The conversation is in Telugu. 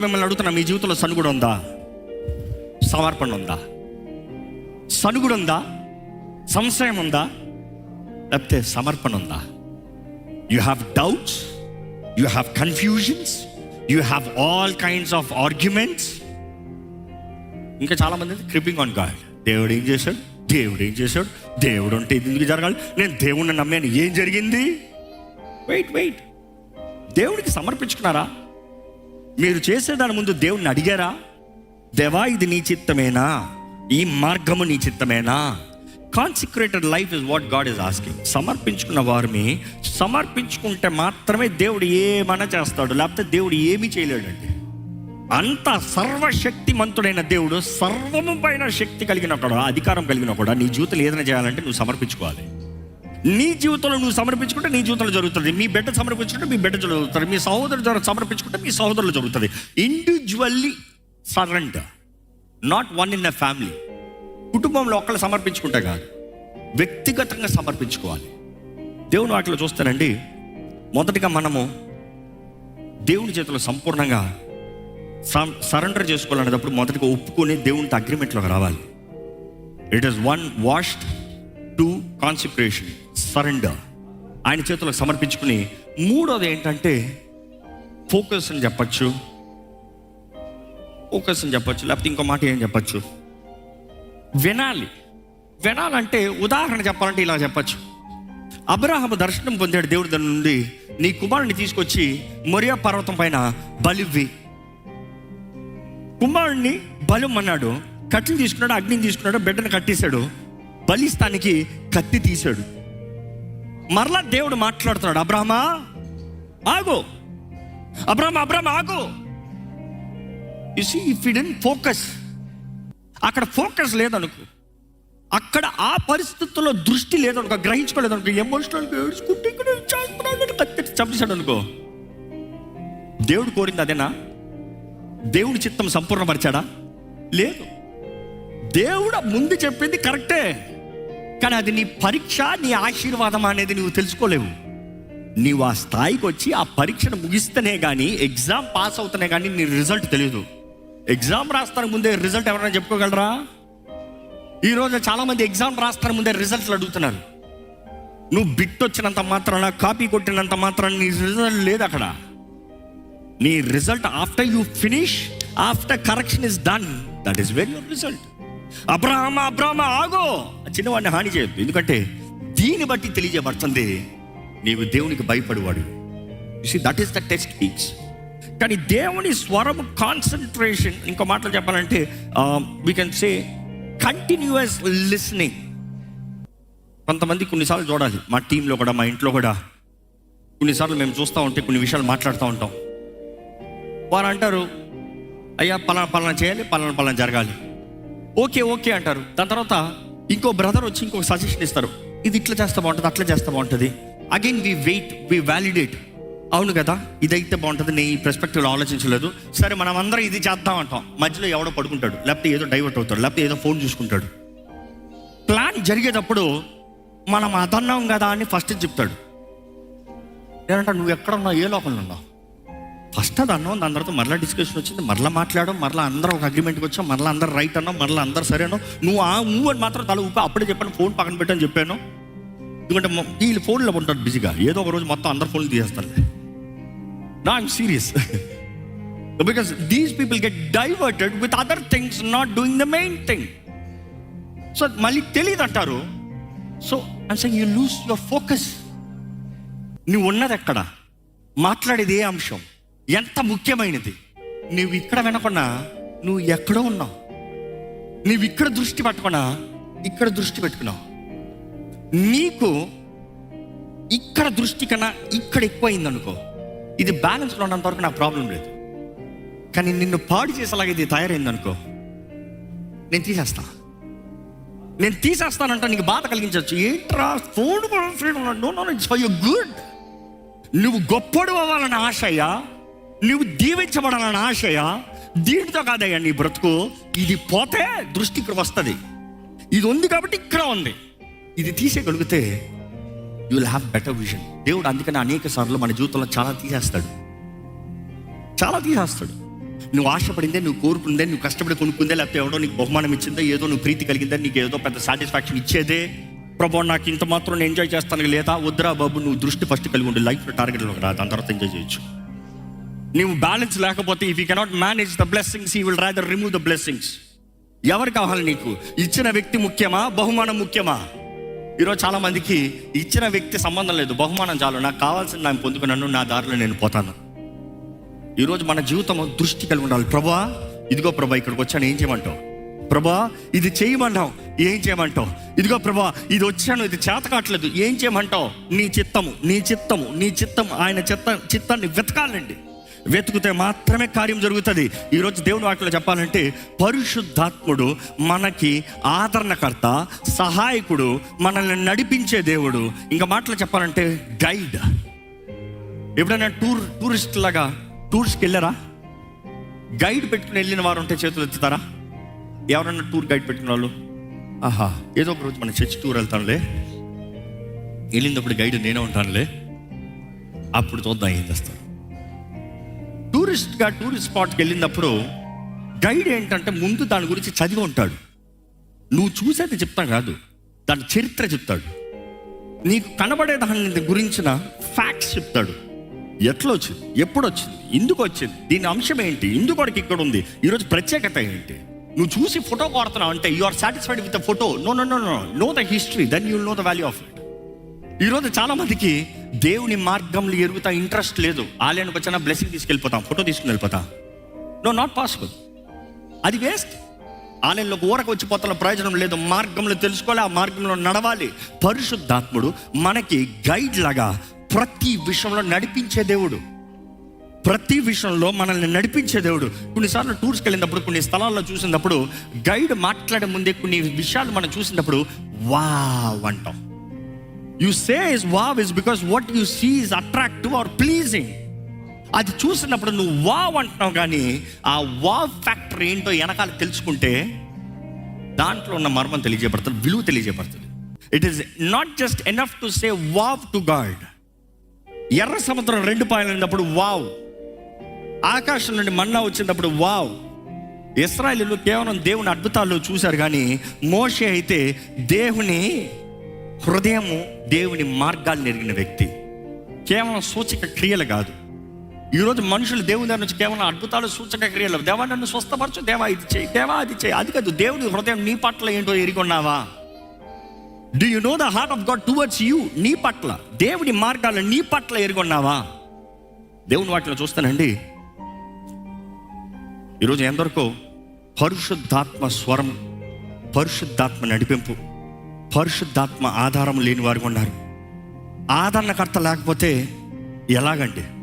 మిమ్మల్ని అడుగుతున్నా మీ జీవితంలో సనుగుడు ఉందా? సమర్పణ ఉందా? సనుగుడు ఉందా? సంశయం ఉందా? లేకపోతే సమర్పణ ఉందా? You have doubts you have confusions you have all kinds of arguments ఇంకా చాలా మంది క్రిపింగ్ ఆన్ గాడ్ దేవుడు ఏం చేశాడు? దేవుడు ఏం చేశాడు? దేవుడు అంటే ఇది ఎందుకు జరగాలి? నేను దేవుణ్ణి నమ్మాను. ఏం జరిగింది? వెయిట్ వెయిట్ దేవుడికి సమర్పించుకున్నారా? మీరు చేసే దాని ముందు దేవుణ్ణి అడిగారా? దేవా ఇది నీ చిత్తమేనా? ఈ మార్గము నీ చిత్తమేనా? Consecrated life is what God is asking సమర్పించుకున్న వారిని సమర్పించుకుంటే మాత్రమే దేవుడు ఏమైనా చేస్తాడు లేకపోతే దేవుడు ఏమీ చేయలేడండి. అంత సర్వశక్తిమంతుడైన దేవుడు సర్వము పైన శక్తి కలిగిన కూడా అధికారం కలిగిన కూడా నీ జీవితంలో ఏదైనా చేయాలంటే నువ్వు సమర్పించుకోవాలి. నీ జీవితంలో నువ్వు సమర్పించుకుంటే నీ జీవితంలో జరుగుతుంది. మీ బిడ్డ సమర్పించుకుంటే మీ బిడ్డ జరుగుతుంది. మీ సహోదరు సమర్పించుకుంటే మీ సహోదరులు జరుగుతుంది. Individually surrender not one in a family కుటుంబంలో ఒక్కళ్ళు సమర్పించుకుంటే కాదు. వ్యక్తిగతంగా సమర్పించుకోవాలి. దేవుని వాటిలో చూస్తానండి. మొదటిగా మనము దేవుని చేతిలో సంపూర్ణంగా సరెండర్ చేసుకోవాలనేటప్పుడు మొదటిగా ఒప్పుకొని దేవునితో అగ్రిమెంట్లోకి రావాలి. It is one washed to consecration surrender ఆయన చేతులకు సమర్పించుకుని మూడోది ఏంటంటే ఫోకస్ అని చెప్పచ్చు. ఫోకస్ అని చెప్పచ్చు లేకపోతే ఇంకో మాట ఏం చెప్పచ్చు? వినాలి. వినాలంటే ఉదాహరణ చెప్పాలంటే ఇలా చెప్పచ్చు. అబ్రాహము దర్శనం పొందాడు దేవుడి దాని నుండి. నీ కుమారుని తీసుకొచ్చి మొరియా పర్వతం పైన బలివ్వి. కుమారుణ్ణి బలం అన్నాడు తీసుకున్నాడు అగ్నిని తీసుకున్నాడు బిడ్డను కట్టేశాడు. బలిస్తానికి కత్తి తీశాడు. మరలా దేవుడు మాట్లాడుతున్నాడు అబ్రహమా ఆగు. అబ్రాహ్మ అబ్రాహ్మ ఆగు. You see if Eden focus అక్కడ ఫోకస్ లేదనుకో అక్కడ ఆ పరిస్థితుల్లో దృష్టి లేదనుకో గ్రహించుకోలేదు అనుకో ఎమోషనల్ ఏడ్చుకుంటే కత్తి చంపేశాడు అనుకో దేవుడు కోరింది అదేనా? దేవుడి చిత్తం సంపూర్ణపరిచాడా? లేదు. దేవుడు ముందు చెప్పింది కరెక్టే. కానీ అది నీ పరీక్ష నీ ఆశీర్వాదం అనేది నువ్వు తెలుసుకోలేవు. నీవు ఆ స్థాయికి వచ్చి ఆ పరీక్షను ముగిస్తేనే కానీ ఎగ్జామ్ పాస్ అవుతేనే కానీ నీ రిజల్ట్ తెలియదు ఎగ్జామ్ రాస్తానికి ముందే రిజల్ట్ ఎవరైనా చెప్పుకోగలరా? ఈరోజు చాలామంది ఎగ్జామ్ రాస్తానికి ముందే రిజల్ట్లు అడుగుతున్నారు. నువ్వు బిట్ వచ్చినంత మాత్రాన కాపీ కొట్టినంత మాత్రాన నీ రిజల్ట్ లేదు అక్కడ. నీ result after you finish after correction is done. That is very your result. Abraham Abraham ఆగో! చిన్నవాడిని హాని చేయొద్దు. ఎందుకంటే దీన్ని బట్టి తెలియజేయబడుతుంది నీవు దేవునికి భయపడేవాడు. See that is the test each కానీ దేవుని స్వరం కాన్సన్ట్రేషన్ ఇంకో మాటలు చెప్పాలంటే we can say continuous listening కొంతమంది కొన్నిసార్లు చూడాలి మా టీంలో కూడా మా ఇంట్లో కూడా. కొన్నిసార్లు మేము చూస్తూ ఉంటే కొన్ని విషయాలు మాట్లాడుతూ ఉంటాం. వారు అంటారు అయ్యా పలానా పలానా చేయాలి పలానా పలానా జరగాలి. ఓకే ఓకే అంటారు. దాని తర్వాత ఇంకో బ్రదర్ వచ్చి ఇంకో సజెషన్ ఇస్తారు. ఇది ఇట్లా చేస్తే బాగుంటుంది అట్లా చేస్తే బాగుంటుంది. Again we wait we validate అవును కదా ఇదైతే బాగుంటుంది నేను ఈ పర్స్పెక్టివ్లో ఆలోచించలేదు. సరే మనం అందరం ఇది చేద్దాం అంటాం. మధ్యలో ఎవడో పడుకుంటాడు లేకపోతే ఏదో డైవర్ట్ అవుతాడు లేకపోతే ఏదో ఫోన్ చూసుకుంటాడు. ప్లాన్ జరిగేటప్పుడు మనం అదన్నాం కదా అని ఫస్ట్ చెప్తాడు. ఏంటంటే నువ్వు ఎక్కడ ఉన్నావు? ఏ లోపల ఉన్నావు? ఫస్ట్ అది అన్నాం దాని తర్వాత మరలా డిస్కషన్ వచ్చింది మరలా మాట్లాడడం మరలా అందరం ఒక అగ్రిమెంట్కి వచ్చాం మరలా అందరు రైట్ అన్నాం మరలా అందరు అన్నాం. నువ్వు ఆ నువ్వు అని మాత్రం తల ఊపి అప్పుడే చెప్పాను ఫోన్ పక్కన పెట్టని చెప్పాను. ఎందుకంటే వీళ్ళు ఫోన్లో ఉంటారు బిజీగా ఏదో ఒక రోజు మొత్తం అందరు ఫోన్లు తీసేస్తారు. నా I'm serious because these people get diverted with other things not doing the main thing so మళ్ళీ తెలియదు అంటారు. సో అంటే యూ లూస్ యువర్ ఫోకస్ నువ్వు ఉన్నది ఎక్కడ? మాట్లాడేది ఏ అంశం? ఎంత ముఖ్యమైనది? నువ్వు ఇక్కడ వినకుండా నువ్వు ఎక్కడో ఉన్నావు. నువ్వు ఇక్కడ దృష్టి పట్టకుండా ఇక్కడ దృష్టి పెట్టుకున్నావు. నీకు ఇక్కడ దృష్టి కన్నా ఇక్కడ ఎక్కువైంది అనుకో ఇది బ్యాలెన్స్లో ఉన్నంత వరకు నాకు ప్రాబ్లం లేదు. కానీ నిన్ను పాడు చేసేలాగా ఇది తయారైంది అనుకో నేను తీసేస్తా. నేను తీసేస్తానంట నీకు బాధ కలిగించవచ్చు. ఏంట్రా phone freedom no no it's for you good నువ్వు గొప్పడు అవ్వాలని ఆశయ నువ్వు దీవించబడాలన్న ఆశయ? దీనితో కాదయ్యా నీ బ్రతుకు. ఇది పోతే దృష్టి ఇక్కడ వస్తుంది. ఇది ఉంది కాబట్టి ఇక్కడ ఉంది. ఇది తీసేయగలిగితే you will have better vision దేవుడు అందుకని అనేక సార్లు మన జీవితంలో చాలా తీసేస్తాడు. చాలా తీసేస్తాడు. నువ్వు ఆశపడిందే నువ్వు కోరుకుందే నువ్వు కష్టపడి కొనుక్కుందే లేకపోతే ఎవడో నీకు బహుమానం ఇచ్చిందే ఏదో నువ్వు ప్రీతి కలిగిందే నీకు ఏదో పెద్ద సాటిస్ఫాక్షన్ ఇచ్చేదే. ప్రభు నాకు ఇంత మాత్రం నేను ఎంజాయ్ చేస్తాను లేదా? వద్దురా బాబు నువ్వు దృష్టి ఫస్ట్ కలిగి ఉండి. లైఫ్ టార్గెట్లో రాదు దాని తర్వాత ఎంజాయ్ చేయొచ్చు. నువ్వు బ్యాలెన్స్ లేకపోతే if you cannot manage the blessings he will rather remove the blessings ఎవరు కావాలి నీకు? ఇచ్చిన వ్యక్తి ముఖ్యమా? బహుమానం ముఖ్యమా? ఈరోజు చాలా మందికి ఇచ్చిన వ్యక్తి సంబంధం లేదు. బహుమానం చాలు. నాకు కావాల్సిన నేను పొందుకున్నాను నా దారిలో నేను పోతాను. ఈరోజు మన జీవితం దృష్టి కలిగి ఉండాలి. ప్రభా ఇదిగో ప్రభా ఇక్కడికి వచ్చాను. ఏం చేయమంటావు? ప్రభా ఇది చేయమంటావు ఏం చేయమంటావు? ఇదిగో ప్రభా ఇది వచ్చాను. ఇది చేత కావట్లేదు. ఏం చేయమంటావు? నీ చిత్తము నీ చిత్తము నీ చిత్తము. ఆయన చిత్త చిత్తాన్ని వెతకాలండి. వెతుకుతే మాత్రమే కార్యం జరుగుతుంది. ఈరోజు దేవుని వాటిలో చెప్పాలంటే పరిశుద్ధాత్ముడు మనకి ఆదరణకర్త సహాయకుడు మనల్ని నడిపించే దేవుడు. ఇంకా మాటలు చెప్పాలంటే గైడ్. ఎప్పుడైనా టూర్ టూరిస్ట్ లాగా టూర్స్కి వెళ్ళారా? గైడ్ పెట్టుకుని వెళ్ళిన వారు ఉంటే చేతులు ఎత్తుతారా? ఎవరన్నా టూర్ గైడ్ పెట్టిన వాళ్ళు? ఆహా ఏదో ఒక రోజు మన చర్చి టూర్ వెళ్తానులే. వెళ్ళినప్పుడు గైడ్ నేనే ఉంటానులే. అప్పుడు చూద్దాం ఏం చేస్తాను టూరిస్ట్గా టూరిస్ట్ స్పాట్కి వెళ్ళినప్పుడు గైడ్ ఏంటంటే ముందు దాని గురించి చదివి ఉంటాడు. నువ్వు చూసేది చెప్తా కాదు దాని చరిత్ర చెప్తాడు. నీకు కనబడే దాని గురించిన ఫ్యాక్ట్స్ చెప్తాడు. ఎట్లా వచ్చింది ఎప్పుడు వచ్చింది ఎందుకు వచ్చింది దీని అంశం ఏంటి ఎందుకు వాడికి ఇక్కడ ఉంది ఈరోజు ప్రత్యేకత ఏంటి? నువ్వు చూసి ఫోటో కొడుతున్నావు అంటే you are satisfied with the photo no no no no no the history then you know the value of it ఈరోజు చాలా మందికి దేవుని మార్గంలో ఎరుగుతా ఇంట్రెస్ట్ లేదు. ఆలయానికి వచ్చిన బ్లెస్సింగ్ తీసుకెళ్ళిపోతాం ఫోటో తీసుకుని వెళ్ళిపోతాం. నో నాట్ పాసిబుల్ అది వేస్ట్ ఆలయంలో ఊరకు వచ్చిపోతున్న ప్రయోజనం లేదు. మార్గంలో తెలుసుకోవాలి ఆ మార్గంలో నడవాలి. పరిశుద్ధాత్ముడు మనకి గైడ్ లాగా ప్రతి విషయంలో నడిపించే దేవుడు. ప్రతి విషయంలో మనల్ని నడిపించే దేవుడు. కొన్నిసార్లు టూర్స్కి వెళ్ళినప్పుడు కొన్ని స్థలాల్లో చూసినప్పుడు గైడ్ మాట్లాడే ముందే కొన్ని విషయాలు మనం చూసినప్పుడు వా అంటాం. You say is wow is because what you see is attractive or pleasing అది చూసినప్పుడు నువ్వు వావ్ అంటున్నావు కానీ ఆ వావ్ ఫ్యాక్టర్ ఏంటో వెనకాల తెలుసుకుంటే దాంట్లో ఉన్న మర్మం తెలియజేయబడుతుంది విలువ తెలియజేయబడుతుంది it is not just enough to say wow to God ఎర్ర సముద్రం రెండు పాయలైనప్పుడు వావ్ ఆకాశం నుండి మన్నా వచ్చినప్పుడు వావ్ ఇస్రాయలీలు కేవలం దేవుని అద్భుతాలు చూశారు కానీ మోషే అయితే దేవుని హృదయము దేవుని మార్గాలు నెరిగిన వ్యక్తి. కేవలం సూచక క్రియలు కాదు. ఈరోజు మనుషులు దేవుని దగ్గర నుంచి కేవలం అద్భుతాలు సూచక క్రియలు. దేవా నన్ను స్వస్థపరచు. దేవా ఇది చేయి. దేవా అది చేయి. అది కాదు దేవుని హృదయం నీ పట్ల ఏంటో ఎరిగొన్నావా? Do you know the heart of God towards you నీ పట్ల. దేవుని మార్గాలు నీ పట్ల ఎరుగొన్నావా? దేవుని వాటిలో చూస్తానండి. ఈరోజు ఎందరికో పరిశుద్ధాత్మ స్వరం పరిశుద్ధాత్మ నడిపింపు. పరిశుద్ధాత్మ ఆధారం లేని వారు ఉన్నారు. ఆదరణకర్త లేకపోతే ఎలాగండి?